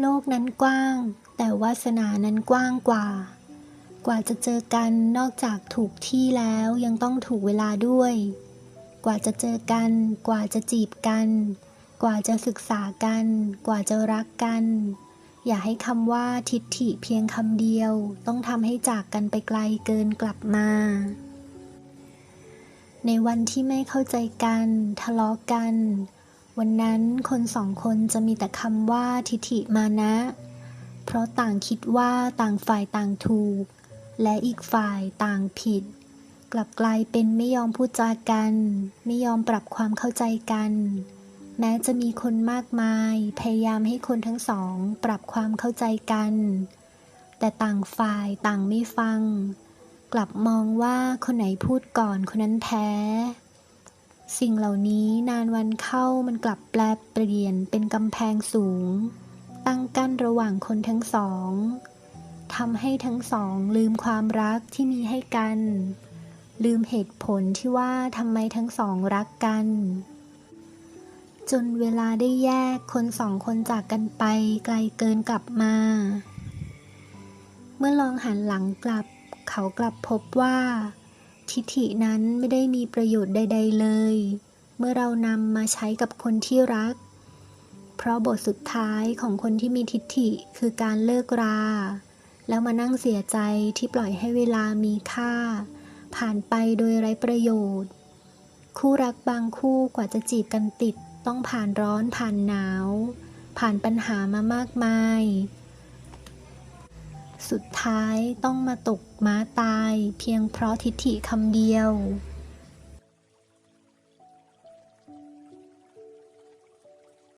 โลกนั้นกว้าง แต่วาสนานั้นกว้างกว่า กว่าจะเจอกันนอกจากถูกที่แล้วยังต้องถูกเวลาด้วย กว่าจะเจอกัน กว่าจะจีบกัน กว่าจะศึกษากัน กว่าจะรักกัน อย่าให้คำว่าทิฏฐิเพียงคำเดียว ต้องทำให้จากกันไปไกลเกินกลับมา ในวันที่ไม่เข้าใจกัน ทะเลาะกัน วันนั้นคนสองคนจะมีแต่คำว่าทิฐิมานะ เพราะต่างคิดว่าต่างฝ่ายต่างถูก และอีกฝ่ายต่างผิด กลับกลายเป็นไม่ยอมพูดจากัน ไม่ยอมปรับความเข้าใจกัน แม้จะมีคนมากมาย พยายามให้คนทั้งสอง ปรับความเข้าใจกัน แต่ต่างฝ่ายต่างไม่ฟัง กลับมองว่าคนไหนพูดก่อนคนนั้นแท้ สิ่งเหล่านี้นานวันเข้ามันกลับแปลเปลี่ยนเป็นกำแพงสูง ตั้งกั้นระหว่างคนทั้งสองทำให้ทั้งสองลืมความรักที่มีให้กัน ลืมเหตุผลที่ว่าทำไมทั้งสองรักกัน จนเวลาได้แยกคนสองคนจากกันไปไกลเกินกลับมา เมื่อลองหันหลังกลับ เขากลับพบว่า ทิฐินั้นไม่ได้มีประโยชน์ใด ๆ เลย เมื่อเรานำมาใช้กับคนที่รัก เพราะบทสุดท้ายของคนที่มีทิฐิคือการเลิกรา แล้วมานั่งเสียใจที่ปล่อยให้เวลามีค่า ผ่านไปโดยไร้ประโยชน์ คู่รักบางคู่กว่าจะจีบกันติด ต้องผ่านร้อนผ่านหนาว ผ่านปัญหามามากมาย สุดท้ายต้องมาตกม้าตาย เพียงเพราะทิฐิคำเดียว